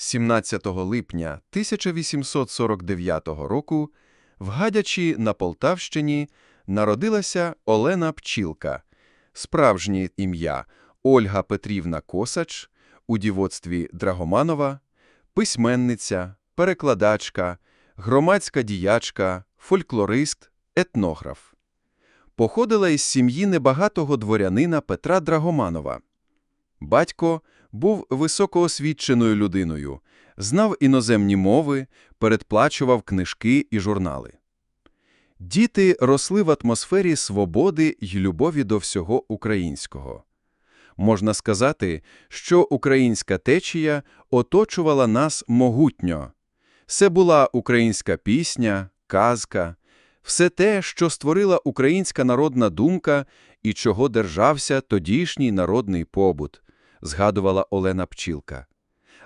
17 липня 1849 року в Гадячі на Полтавщині народилася Олена Пчілка, справжнє ім'я Ольга Петрівна Косач, у дівоцтві Драгоманова, письменниця, перекладачка, громадська діячка, фольклорист, етнограф. Походила із сім'ї небагатого дворянина Петра Драгоманова. Батько був високоосвіченою людиною, знав іноземні мови, передплачував книжки і журнали. Діти росли в атмосфері свободи й любові до всього українського. Можна сказати, що українська течія оточувала нас могутньо. Це була українська пісня, казка, все те, що створила українська народна думка і чого держався тодішній народний побут, згадувала Олена Пчілка.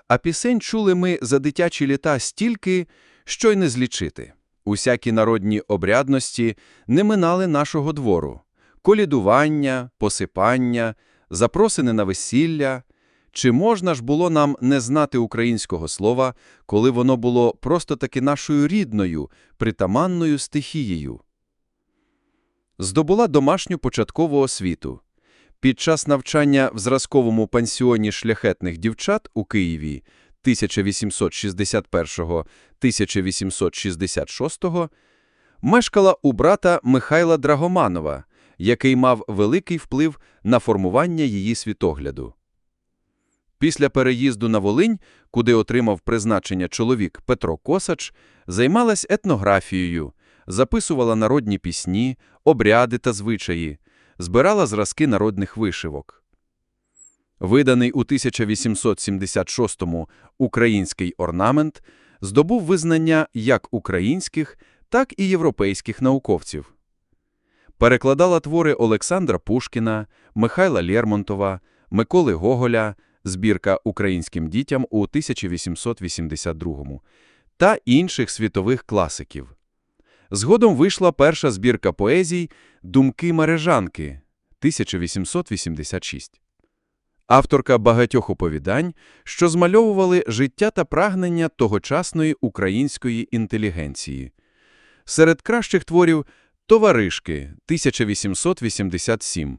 А пісень чули ми за дитячі літа стільки, що й не злічити. Усякі народні обрядності не минали нашого двору. Колідування, посипання, запросини на весілля. Чи можна ж було нам не знати українського слова, коли воно було просто-таки нашою рідною, притаманною стихією? Здобула домашню початкову освіту. Під час навчання в зразковому пансіоні шляхетних дівчат у Києві 1861-1866 мешкала у брата Михайла Драгоманова, який мав великий вплив на формування її світогляду. Після переїзду на Волинь, куди отримав призначення чоловік Петро Косач, займалась етнографією, записувала народні пісні, обряди та звичаї, збирала зразки народних вишивок. Виданий у 1876-му український орнамент здобув визнання як українських, так і європейських науковців. Перекладала твори Олександра Пушкіна, Михайла Лермонтова, Миколи Гоголя, збірка українським дітям у 1882-му та інших світових класиків. Згодом вийшла перша збірка поезій «Думки Мережанки» 1886. Авторка багатьох оповідань, що змальовували життя та прагнення тогочасної української інтелігенції. Серед кращих творів «Товаришки» 1887,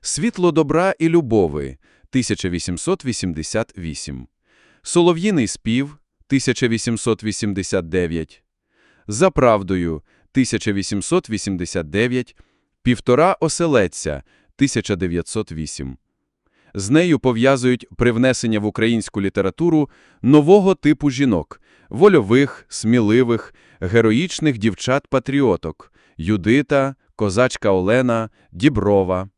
«Світло добра і любови» 1888, Солов'їний спів 1889, За правдою 1889, Півтора оселедця 1908. З нею пов'язують привнесення в українську літературу нового типу жінок – вольових, сміливих, героїчних дівчат-патріоток – Юдита, козачка Олена, Діброва.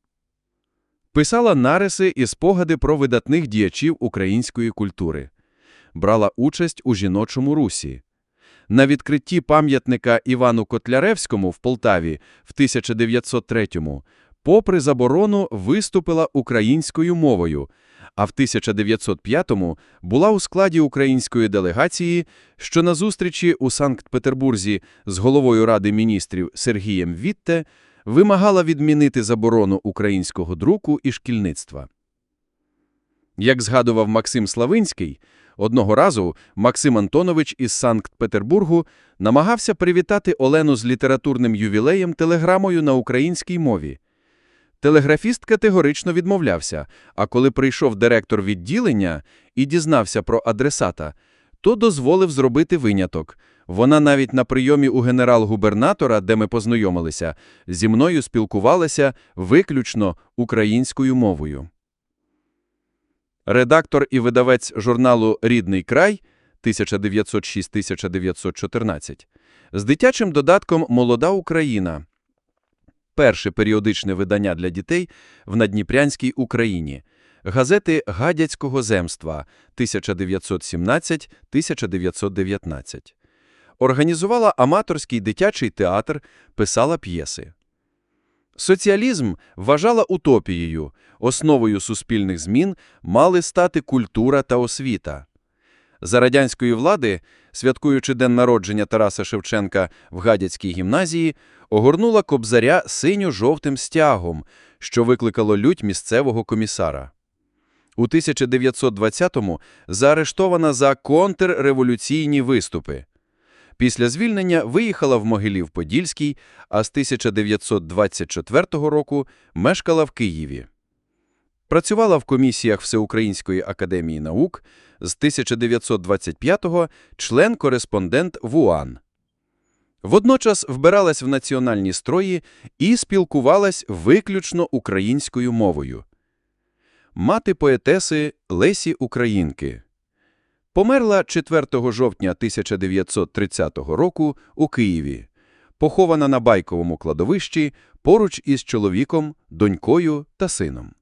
Писала нариси і спогади про видатних діячів української культури. Брала участь у жіночому русі. На відкритті пам'ятника Івану Котляревському в Полтаві в 1903-му попри заборону виступила українською мовою, а в 1905-му була у складі української делегації, що на зустрічі у Санкт-Петербурзі з головою Ради міністрів Сергієм Вітте вимагала відмінити заборону українського друку і шкільництва. Як згадував Максим Славинський, одного разу Максим Антонович із Санкт-Петербургу намагався привітати Олену з літературним ювілеєм телеграмою на українській мові. Телеграфіст категорично відмовлявся, а коли прийшов директор відділення і дізнався про адресата, то дозволив зробити виняток. Вона навіть на прийомі у генерал-губернатора, де ми познайомилися, зі мною спілкувалася виключно українською мовою. Редактор і видавець журналу «Рідний край» 1906-1914 з дитячим додатком «Молода Україна» перше періодичне видання для дітей в Надніпрянській Україні, газети Гадяцького земства 1917-1919. Організувала аматорський дитячий театр, писала п'єси. Соціалізм вважала утопією, основою суспільних змін мали стати культура та освіта. За радянської влади, святкуючи день народження Тараса Шевченка в Гадяцькій гімназії, огорнула кобзаря синьо-жовтим стягом, що викликало лють місцевого комісара. У 1920-му заарештована за контрреволюційні виступи. Після звільнення виїхала в Могилів-Подільський, а з 1924 року мешкала в Києві. Працювала в комісіях Всеукраїнської академії наук, з 1925-го член-кореспондент ВУАН. Водночас вбиралась в національні строї і спілкувалась виключно українською мовою. Мати поетеси Лесі Українки. Померла 4 жовтня 1930 року у Києві. Похована на Байковому кладовищі поруч із чоловіком, донькою та сином.